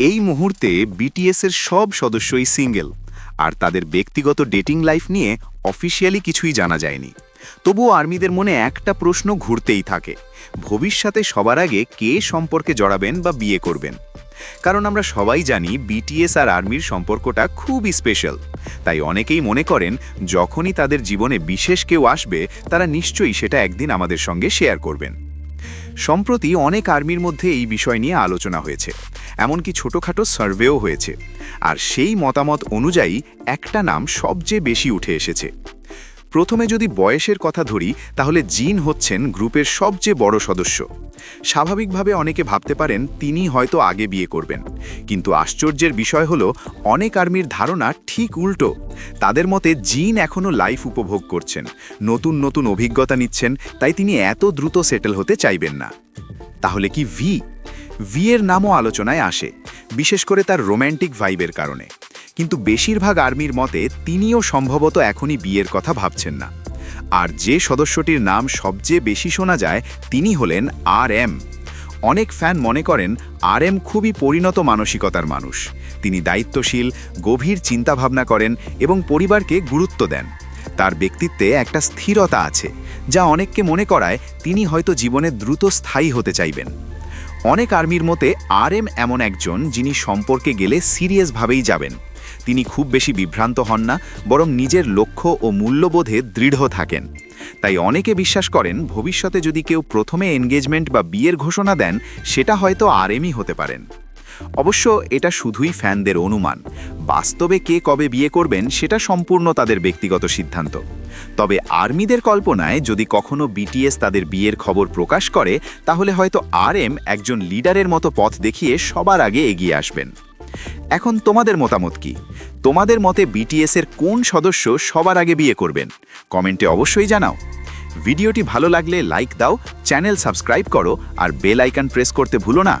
এই মুহূর্তে বিটিএসের সব সদস্যই সিঙ্গেল, আর তাদের ব্যক্তিগত ডেটিং লাইফ নিয়ে অফিসিয়ালি কিছুই জানা যায়নি। তবুও আর্মিদের মনে একটা প্রশ্ন ঘুরতেই থাকে, ভবিষ্যতে সবার আগে কে সম্পর্কে জড়াবেন বা বিয়ে করবেন? কারণ আমরা সবাই জানি বিটিএস আর আর্মির সম্পর্কটা খুবই স্পেশাল তাই অনেকেই মনে করেন যখনই তাদের জীবনে বিশেষ কেউ আসবে, তারা নিশ্চয়ই সেটা একদিন আমাদের সঙ্গে শেয়ার করবেন। সম্প্রতি অনেক আর্মির মধ্যে এই বিষয় নিয়ে আলোচনা হয়েছে এমনকি ছোটোখাটো সার্ভেও হয়েছে। আর সেই মতামত অনুযায়ী একটা নাম সবচেয়ে বেশি উঠে এসেছে। প্রথমে যদি বয়সের কথা ধরি, তাহলে জিন হচ্ছেন গ্রুপের সবচেয়ে বড় সদস্য। স্বাভাবিকভাবে অনেকে ভাবতে পারেন তিনি হয়তো আগে বিয়ে করবেন। কিন্তু আশ্চর্যের বিষয় হলো, অনেক আর্মির ধারণা ঠিক উল্টো। তাদের মতে জিন এখনও লাইফ উপভোগ করছেন, নতুন নতুন অভিজ্ঞতা নিচ্ছেন, তাই তিনি এত দ্রুত সেটেল হতে চাইবেন না। তাহলে কি ভি ভি এর নামও আলোচনায় আসে, বিশেষ করে তার রোম্যান্টিক ভাইবের কারণে। কিন্তু বেশিরভাগ আর্মির মতে তিনিও সম্ভবত এখনই বিয়ের কথা ভাবছেন না। আর যে সদস্যটির নাম সবচেয়ে বেশি শোনা যায় তিনি হলেন আর এম। অনেক ফ্যান মনে করেন আর এম খুবই পরিণত মানসিকতার মানুষ। তিনি দায়িত্বশীল, গভীর চিন্তাভাবনা করেন এবং পরিবারকে গুরুত্ব দেন। তার ব্যক্তিত্বে একটা স্থিরতা আছে, যা অনেককে মনে করায় তিনি হয়তো জীবনে দ্রুত স্থায়ী হতে চাইবেন। অনেক আর্মির মতে আর এম এমন একজন যিনি সম্পর্কে গেলে সিরিয়াসভাবেই যাবেন। তিনি খুব বেশি বিভ্রান্ত হন না, বরং নিজের লক্ষ্য ও মূল্যবোধে দৃঢ় থাকেন। তাই অনেকে বিশ্বাস করেন, ভবিষ্যতে যদি কেউ প্রথমে এনগেজমেন্ট বা বিয়ের ঘোষণা দেন, সেটা হয়তো আরএমই হতে পারেন। অবশ্য এটা শুধুই ফ্যানদের অনুমান। বাস্তবে কে কবে বিয়ে করবেন সেটা সম্পূর্ণ তাদের ব্যক্তিগত সিদ্ধান্ত। তবে আর্মিদের কল্পনায় যদি কখনো বিটিএস তাদের বিয়ের খবর প্রকাশ করে, তাহলে হয়তো আরএম একজন লিডারের মতো পথ দেখিয়ে সবার আগে এগিয়ে আসবেন। এখন তোমাদের মতামত কি? তোমাদের মতে বিটিএস এর কোন সদস্য সবার আগে বিয়ে করবেন? কমেন্টে অবশ্যই জানাও। ভিডিওটি ভালো লাগলে লাইক দাও, চ্যানেল সাবস্ক্রাইব করো, আর বেল আইকন প্রেস করতে ভুলো না।